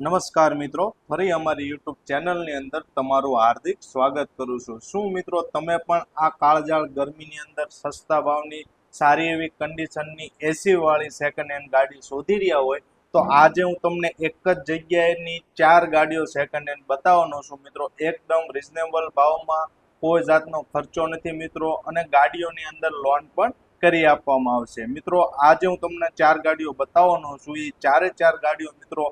નમસ્કાર મિત્રો. ફરી અમારી યુટ્યુબ ચેનલની અંદર તમારું હાર્દિક સ્વાગત કરું છું. શું મિત્રો તમે પણ આ કાળજાળ ગરમીની અંદર સસ્તા ભાવની, સારી એવી કન્ડિશનની એસીવાળી સેકન્ડ હેન્ડ ગાડી શોધી રહ્યા હોય, તો આજે હું તમને એક જ જગ્યાએની ચાર ગાડીઓ સેકન્ડ હેન્ડ બતાવવાનો છું મિત્રો. એકદમ રિઝનેબલ ભાવમાં કોઈ જાતનો ખર્ચો નથી મિત્રો અને ગાડીઓની અંદર લોન પણ કરી આપવામાં આવશે. મિત્રો, આજે હું તમને ચાર ગાડીઓ બતાવવાનો છું. એ ચારે ચાર ગાડીઓ મિત્રો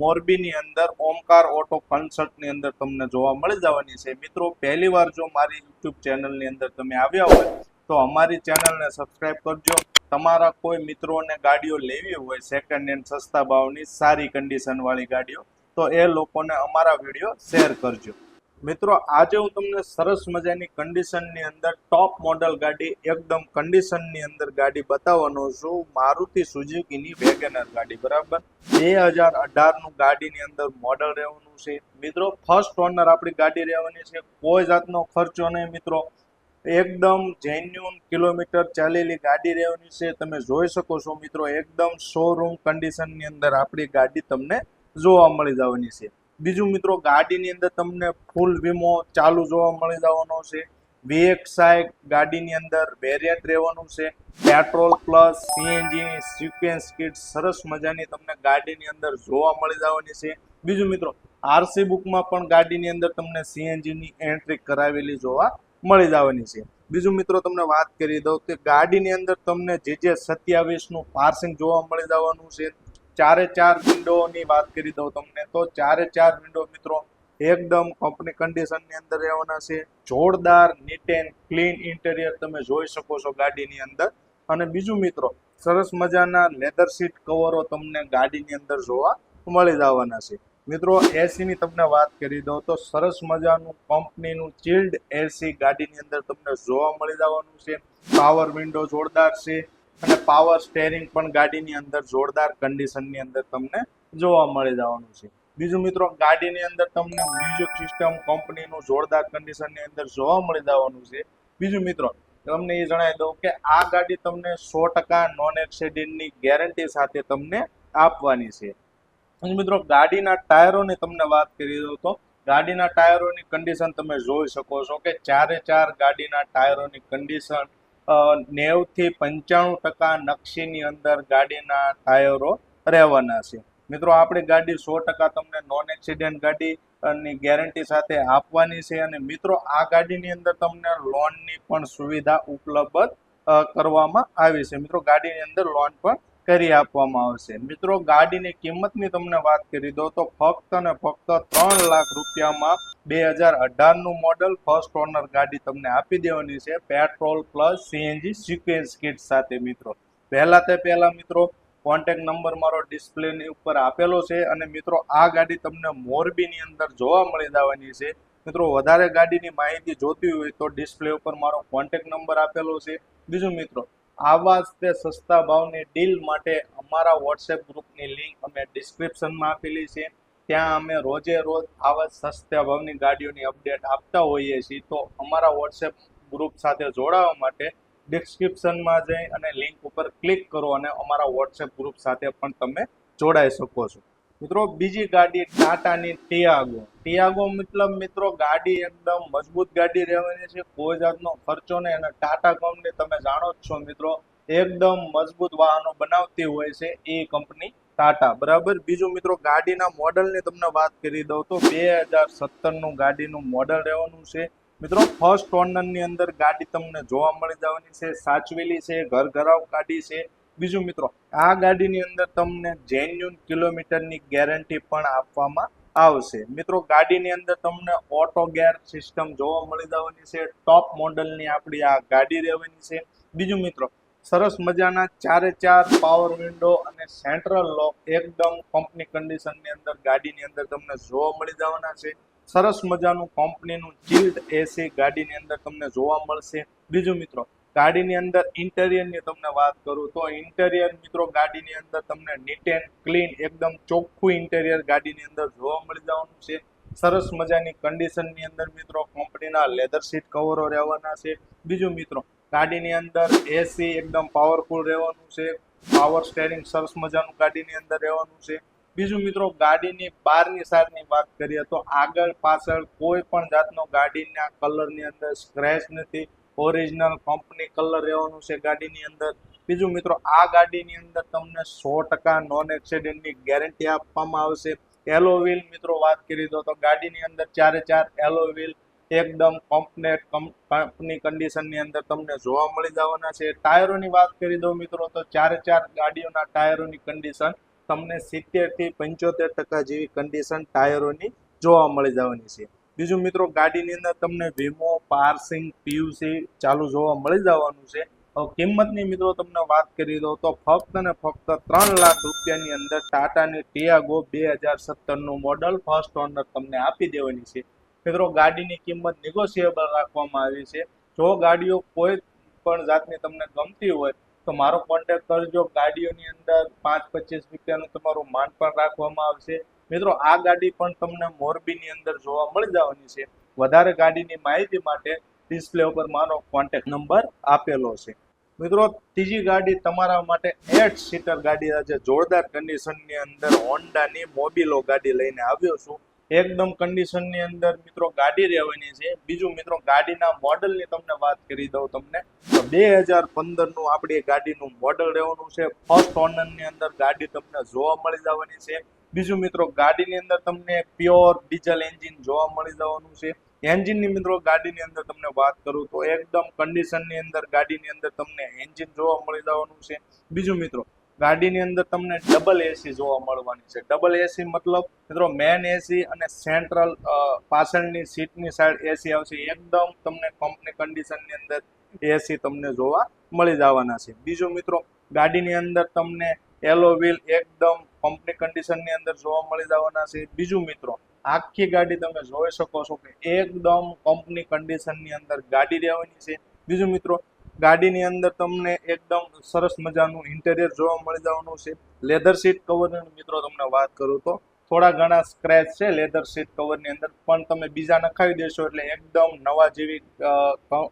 મોરબીની અંદર ઓમકાર ઓટો કન્સર્ટની અંદર તમને જોવા મળી જવાની છે. મિત્રો પહેલી વાર જો મારી યુટ્યુબ ચેનલની અંદર તમે આવ્યા હોય, તો અમારી ચેનલને સબસ્ક્રાઈબ કરજો. તમારા કોઈ મિત્રોને ગાડીઓ લેવી હોય સેકન્ડ હેન્ડ સસ્તા ભાવની, સારી કન્ડિશનવાળી ગાડીઓ, તો એ લોકોને અમારા વીડિયો શેર કરજો. મિત્રો, આજે હું તમને સરસ મજાની કન્ડિશનની અંદર ટોપ મોડલ ગાડી, એકદમ કન્ડિશનની અંદર ગાડી બતાવવાનો છું. મારુતિ સુઝુકીની વેગેનર ગાડી, બરાબર? બે હજાર અઢારનું ગાડીની અંદર મોડલ રહેવાનું છે. મિત્રો ફર્સ્ટ ઓનર આપણી ગાડી રહેવાની છે. કોઈ જાતનો ખર્ચો નહીં, મિત્રો. એકદમ જેન્યુન કિલોમીટર ચાલેલી ગાડી રહેવાની છે. તમે જોઈ શકો છો, મિત્રો, એકદમ શોરૂમ કન્ડિશનની અંદર આપણી ગાડી તમને જોવા મળી જવાની છે. બીજું મિત્રો, ગાડીની અંદર તમને ફૂલ વીમો ચાલુ જોવા મળી જવાનો છે. વીએક્સઆઈ ગાડીની અંદર વેરિયન્ટ રહેવાનું છે. પેટ્રોલ પ્લસ સીએનજીની સિક્વેન્સ કિટ સરસ મજાની તમને ગાડીની અંદર જોવા મળી જવાની છે. બીજું મિત્રો આરસી બુકમાં પણ ગાડીની અંદર તમને સીએનજીની એન્ટ્રી કરાવેલી જોવા મળી જવાની છે. બીજું મિત્રો, તમને વાત કરી દઉં કે ગાડીની અંદર તમને જે જે સત્યાવીસનું પાર્સિંગ જોવા મળી જવાનું છે. ચારે ચાર વિન્ડોની વાત કરી દઉં તમને, તો ચારે ચાર વિન્ડો મિત્રો એકદમ કંપની કન્ડિશનની અંદર રહેવાના છે. જોરદાર નીટ એન્ડ ક્લીન ઇન્ટેરિયર તમે જોઈ શકો છો ગાડીની અંદર. અને બીજું મિત્રો, સરસ મજાના લેધર સીટ કવરો તમને ગાડીની અંદર જોવા મળી જવાના છે. મિત્રો એસીની તમને વાત કરી દઉં તો સરસ મજાનું કંપનીનું ચિલ્ડ એસી ગાડીની અંદર તમને જોવા મળી જવાનું છે. પાવર વિન્ડો જોરદાર છે. અને પાવર સ્ટેરિંગ પણ ગાડીની અંદર જોરદાર કન્ડિશનની અંદર તમને જોવા મળી જવાનું છે. બીજું મિત્રો, ગાડીની અંદર તમને મ્યુઝિક સિસ્ટમ કંપનીનું જોરદાર કન્ડિશનની અંદર જોવા મળી જવાનું છે. બીજું મિત્રો, તમને એ જણાવી દઉં કે આ ગાડી તમને સો ટકા નોન એક્સિડન્ટની ગેરંટી સાથે તમને આપવાની છે. મિત્રો, ગાડીના ટાયરોની તમને વાત કરી દઉં તો, ગાડીના ટાયરોની કન્ડિશન તમે જોઈ શકો છો કે ચારે ચાર ગાડીના ટાયરોની કન્ડિશન નેવથી પંચાણું ટકા નકશીની અંદર ગાડીના ટાયરો રહેવાના છે. મિત્રો, આપણી ગાડી સો ટકા તમને નોન એક્સિડન્ટ ગાડી ની ગેરંટી સાથે આપવાની છે અને મિત્રો, આ ગાડીની અંદર તમને લોનની પણ સુવિધા ઉપલબ્ધ કરવામાં આવી છે. મિત્રો, ગાડીની અંદર લોન પણ કરી આપવામાં આવશે. મિત્રો, ગાડીની કિંમતની તમને વાત કરી દો તો ફક્ત ને ફક્ત ત્રણ લાખ રૂપિયામાં બે હજાર અઢારનું મોડલ ફર્સ્ટ ઓનર ગાડી તમને આપી દેવાની છે. Petrol plus CNG sequence kit સાથે મિત્રો. પહેલાં તે પહેલાં મિત્રો કોન્ટેક નંબર મારો ડિસ્પ્લેની ઉપર આપેલો છે અને મિત્રો, આ ગાડી તમને મોરબીની અંદર જોવા મળી જવાની છે. મિત્રો, વધારે ગાડીની માહિતી જોતી હોય તો ડિસ્પ્લે ઉપર મારો કોન્ટેક નંબર આપેલો છે. બીજું મિત્રો, આવા જ તે સસ્તા ભાવની ડીલ માટે અમારા વોટ્સએપ ગ્રુપની લિંક અમે ડિસ્ક્રિપ્શનમાં આપેલી છે. ત્યાં અમે રોજે રોજ આવા સસ્તા ભાવની ગાડીઓની અપડેટ આપતા હોઈએ છીએ. તો અમારા વોટ્સએપ ગ્રુપ સાથે જોડાવા માટે ડિસ્ક્રિપ્શનમાં જઈ અને લિંક ઉપર ક્લિક કરો અને અમારા વોટ્સએપ ગ્રુપ સાથે પણ તમે જોડાઈ શકો છો. મિત્રો, બીજી ગાડી ટાટાની ટિયાગો. ટિયાગો મતલબ મિત્રો, ગાડી એકદમ મજબૂત ગાડી રહેવાની છે. કોઈ જાતનો ખર્ચો નહીં અને ટાટા કંપની તમે જાણો જ છો મિત્રો, એકદમ મજબૂત વાહનો બનાવતી હોય છે એ કંપની ટાટા, બરાબર? બીજું મિત્રો, ગાડીના મોડલની તમને વાત કરી દઉં તો બે હજાર સત્તરનું ગાડીનું મોડલ રહેવાનું છે. મિત્રો ફર્સ્ટ ઓનરની અંદર ગાડી તમને જોવા મળી જવાની છે, સાચવેલી છે, ઘર ઘરાવ ગાડી છે. બીજું મિત્રો, આ ગાડીની અંદર તમને જેન્યુન કિલોમીટરની ગેરંટી પણ આપવામાં આવશે. મિત્રો, ગાડીની અંદર તમને ઓટો ગેર સિસ્ટમ જોવા મળી જવાની છે. ટોપ મોડલની આપણી આ ગાડી રહેવાની છે. બીજું મિત્રો સરસ મજાના ચારે ચાર પાવર વિન્ડો અને સેન્ટ્રલ લોક એકદમ કંપની કન્ડિશનની અંદર, ગાડીની અંદર તમને જોવા મળી જવાના છે. સરસ મજાનું કંપનીનું ચિલ્ડ એસી ગાડીની અંદર તમને જોવા મળશે. બીજું મિત્રો, ગાડીની અંદર ઇન્ટેરિયરની તમને વાત કરું તો ઇન્ટેરિયર મિત્રો, ગાડીની અંદર તમને નીટ એન્ડ ક્લીન એકદમ ચોખ્ખું ઇન્ટેરિયર ગાડીની અંદર જોવા મળી જવાનું છે. સરસ મજાની કન્ડિશનની અંદર મિત્રો કંપનીના લેધર સીટ કવરો રહેવાના છે. બીજું મિત્રો ગાડીની અંદર એસી એકદમ પાવરફુલ રહેવાનું છે. પાવર સ્ટેરિંગ સરસ મજાનું ગાડીની અંદર રહેવાનું છે. બીજું મિત્રો, ગાડીની બહારની સાઈડની વાત કરીએ તો આગળ પાછળ કોઈ પણ જાતનો ગાડીના કલરની અંદર સ્ક્રેચ નથી. ઓરિજિનલ કંપની કલર રહેવાનું છે ગાડીની અંદર. બીજું મિત્રો, આ ગાડીની અંદર તમને સો ટકા નોન એક્સિડન્ટની ગેરંટી આપવામાં આવશે. એલો વ્હીલ મિત્રો વાત કરી દો તો ગાડીની અંદર ચારે ચાર એલો વ્હીલ એકદમ કમ્પ્લેટ કંપની કન્ડિશનની અંદર તમને જોવા મળી જવાના છે. ટાયરોની વાત કરી દો મિત્રો, તો ચારે ચાર ગાડીઓના ટાયરોની કન્ડિશન તમને સિત્તેરથી પંચોતેર ટકા જેવી કન્ડિશન ટાયરોની જોવા મળી જવાની છે. બીજું મિત્રો, ગાડીની અંદર તમને વીમો, પાર્સિંગ પીયુસી ચાલુ જોવા મળી જવાનું છે. કિંમતની મિત્રો તમને વાત કરી દો તો ફક્ત ને ફક્ત ત્રણ લાખ રૂપિયાની અંદર ટાટાની ટિયાગો બે હજાર સત્તરનું મોડલ ફર્સ્ટ ઓનર તમને આપી દેવાની છે. મિત્રો, ગાડીની કિંમત નિગોશિયેબલ રાખવામાં આવી છે. જો ગાડીઓ કોઈ પણ જાતની તમને ગમતી હોય, તો મારો કોન્ટેક્ટ કરજો. ગાડીઓની અંદર પાંચ પચીસ રૂપિયાનું તમારું માન પણ રાખવામાં આવશે. મિત્રો, આ ગાડી પણ તમને મોરબીની અંદર જોવા મળી જવાની છે. વધારે ગાડીની માહિતી માટે ડિસ્પ્લે ઉપર મારો કોન્ટેક્ટ નંબર આપેલો છે. મિત્રો, ત્રીજી ગાડી તમારા માટે એટ સીટર ગાડી આજે જોરદાર કન્ડિશનની અંદર હોન્ડાની મોબિલો ગાડી લઈને આવ્યો છું. એકદમ કન્ડિશનની અંદર મિત્રો ગાડી રહેવાની છે. બીજું મિત્રો ગાડીના મોડલની તમને વાત કરી દઉં તમને. બે હજાર પંદરનું આપણી ગાડીનું મોડલ રહેવાનું છે. ફર્સ્ટ ઓનરની અંદર ગાડી તમને જોવા મળી જવાની છે. બીજું મિત્રો ગાડીની અંદર તમને પ્યોર ડીઝલ એન્જિન જોવા મળી જવાનું છે. એન્જિનની મિત્રો ગાડીની અંદર તમને વાત કરું તો એકદમ કન્ડિશનની અંદર ગાડીની અંદર તમને એન્જિન જોવા મળી જવાનું છે. બીજું મિત્રો ગાડીની અંદર તમને ડબલ એસી જોવા મળવાની છે. ડબલ એસી મતલબ, મિત્રો મેન એસી અને સેન્ટ્રલ પાછળની સીટની સાઈડ એસી આવશે. એકદમ તમને કંપની કન્ડિશનની અંદર એસી તમને જોવા મળી જવાના છે. બીજું મિત્રો, ગાડીની અંદર તમને એલો વ્હીલ એકદમ કંપની કન્ડિશનની અંદર જોવા મળી જવાના છે. બીજું મિત્રો, આખી ગાડી તમે જોઈ શકો છો કે એકદમ કંપની કન્ડિશનની અંદર ગાડી રહેવાની છે. બીજું મિત્રો ગાડીની અંદર તમને એકદમ સરસ મજાનું ઇન્ટેરિયર જોવા મળી જવાનું છે. લેધર સીટ કવરની મિત્રો તમને વાત કરું તો થોડા ઘણા સ્ક્રેચ છે લેધર સીટ કવરની અંદર. પણ તમે બીજા નખાવી દેશો એટલે એકદમ નવા જેવી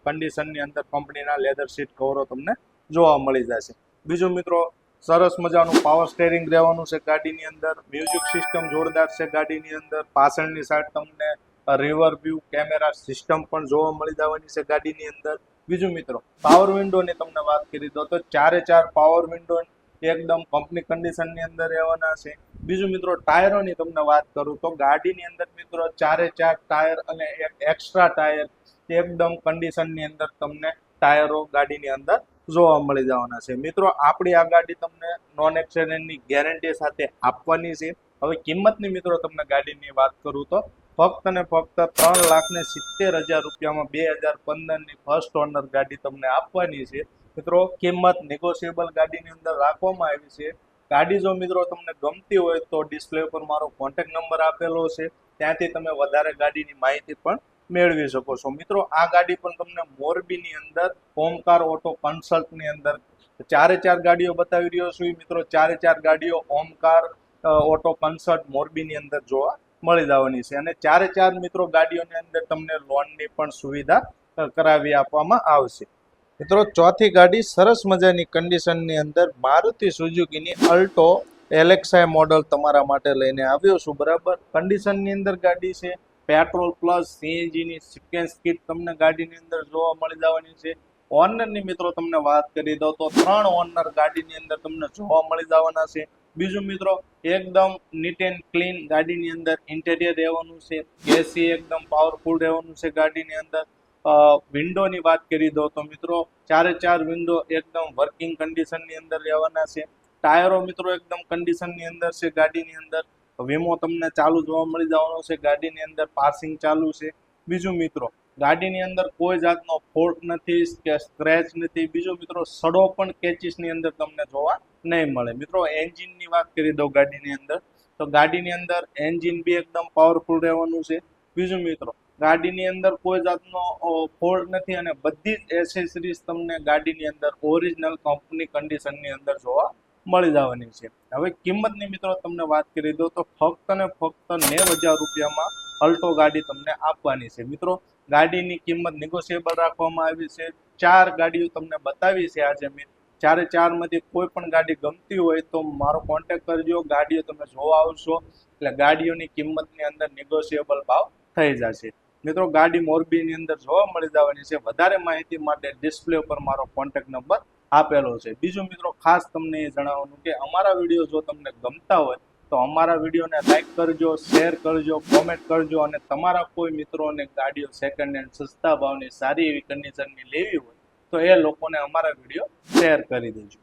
કન્ડિશનની અંદર કંપનીના લેધર સીટ કવરો તમને જોવા મળી જશે. બીજું મિત્રો, સરસ મજાનું પાવર સ્ટેરિંગ રહેવાનું છે ગાડીની અંદર. મ્યુઝિક સિસ્ટમ જોરદાર છે ગાડીની અંદર. પાછળની સાઈડ તમને રિવર વ્યૂ કેમેરા સિસ્ટમ પણ જોવા મળી જવાની છે ગાડીની અંદર. બીજું મિત્રો પાવર વિન્ડોની તમને વાત કરી દો તો ચારે ચાર પાવર વિન્ડો એકદમ કંપની કન્ડિશનની અંદર રહેવાના છે. બીજું મિત્રો ટાયરોની તમને વાત કરું તો ગાડીની અંદર મિત્રો ચારે ચાર ટાયર અને એક એક્સ્ટ્રા ટાયર એકદમ કન્ડિશનની અંદર તમને ટાયરો ગાડીની અંદર જોવા મળી જવાના છે. મિત્રો, આપણી આ ગાડી તમને નોન એક્સિડન્ટની ગેરંટી સાથે આપવાની છે. હવે કિંમતની મિત્રો તમને ગાડીની વાત કરું તો ફક્ત ને ફક્ત ત્રણ લાખ ને સિત્તેર હજાર રૂપિયામાં બે હજાર પંદરની ફર્સ્ટ ઓનર ગાડી તમને આપવાની છે. મિત્રો, કિંમત નેગોશિયેબલ ગાડીની અંદર રાખવામાં આવી છે. ગાડી જો મિત્રો તમને ગમતી હોય તો ડિસ્પ્લે ઉપર મારો કોન્ટેક નંબર આપેલો છે. ત્યાંથી તમે વધારે ગાડીની માહિતી પણ મેળવી શકો છો. મિત્રો, આ ગાડી પણ તમને મોરબીની અંદર ઓમકાર ઓટો કન્સલ્ટની અંદર ચારે ચાર ગાડીઓ બતાવી રહ્યો છું. મિત્રો, ચારે ચાર ગાડીઓ ઓમકાર ઓટો કન્સલ્ટ મોરબીની અંદર જોવા મળી જવાની છે. અને ચારે ચાર મિત્રો ગાડીઓની અંદર તમને લોનની પણ સુવિધા કરાવી આપવામાં આવશે. મિત્રો, ચોથી ગાડી સરસ મજાની કન્ડિશનની અંદર Maruti સુઝુકીની Alto L X I model તમારા માટે લઈને આવ્યો છું. બરાબર? કન્ડિશનની અંદર ગાડી છે. પેટ્રોલ પ્લસ સીએનજીની સિક્વન્સ કીટ તમને ગાડીની અંદર જોવા મળી જવાની છે. ઓનરની મિત્રો તમને વાત કરી દો તો ત્રણ ઓનર ગાડીની અંદર તમને જોવા મળી જવાના છે. બીજું મિત્રો, એકદમ નીટ એન્ડ ક્લીન ગાડીની અંદર ઇન્ટેરિયર રહેવાનું છે એસી એકદમ પાવરફુલ રહેવાનું છે ગાડીની અંદર. વિન્ડોની વાત કરી દો તો મિત્રો, ચારે ચાર વિન્ડો એકદમ વર્કિંગ કન્ડિશનની અંદર રહેવાના છે. ટાયરો મિત્રો એકદમ કન્ડિશનની અંદર છે ગાડીની અંદર. વીમો તમને ચાલુ જોવા મળી જવાનો છે, ગાડીની અંદર પાસિંગ ચાલુ છે. બીજું મિત્રો ગાડીની અંદર કોઈ જાતનો ફોલ્ટ નથી, કે સ્ક્રેચ નથી. બીજો મિત્રો, સડો પણ કેચીસની અંદર તમને જોવા નહીં મળે. મિત્રો, એન્જિનની વાત કરી દો ગાડીની અંદર. તો ગાડીની અંદર એન્જિન બી એકદમ પાવરફુલ રહેવાનું છે. બીજું મિત્રો, ગાડીની અંદર કોઈ જાતનો ફોલ્ટ નથી અને બધી જ એસેસરીઝ તમને ગાડીની અંદર ઓરિજિનલ કંપની કન્ડિશનની અંદર જોવા મળી જવાની છે. હવે કિંમતની મિત્રો, તમને વાત કરી દો તો ફક્ત ને ફક્ત નેવ હજાર રૂપિયામાં અલ્ટો ગાડી તમને આપવાની છે. મિત્રો, ગાડીની કિંમત નેગોશિયેબલ રાખવામાં આવી છે. ચાર ગાડીઓ તમને બતાવી છે આજે મેં. ચારે ચારમાંથી કોઈ પણ ગાડી ગમતી હોય તો મારો કોન્ટેક્ટ કરજો. ગાડીઓ તમે જોવા આવશો. એટલે ગાડીઓની કિંમતની અંદર નેગોશિયેબલ ભાવ થઈ જશે. મિત્રો, ગાડી મોરબીની અંદર જોવા મળી જવાની છે. વધારે માહિતી માટે ડિસ્પ્લે ઉપર મારો કોન્ટેક્ટ નંબર આપેલો છે. બીજું મિત્રો, ખાસ તમને એ જણાવવાનું કે અમારા વીડિયો જો તમને ગમતા હોય તો અમારા વિડીયોને લાઈક કરજો શેર કરજો કોમેન્ટ કરજો અને તમારા કોઈ મિત્રોને ગાડીઓ સેકન્ડ હેન્ડ સસ્તા ભાવની સારી એવી કન્ડિશનની લેવી હોય તો એ લોકોને અમારા વીડિયો શેર કરી દેજો.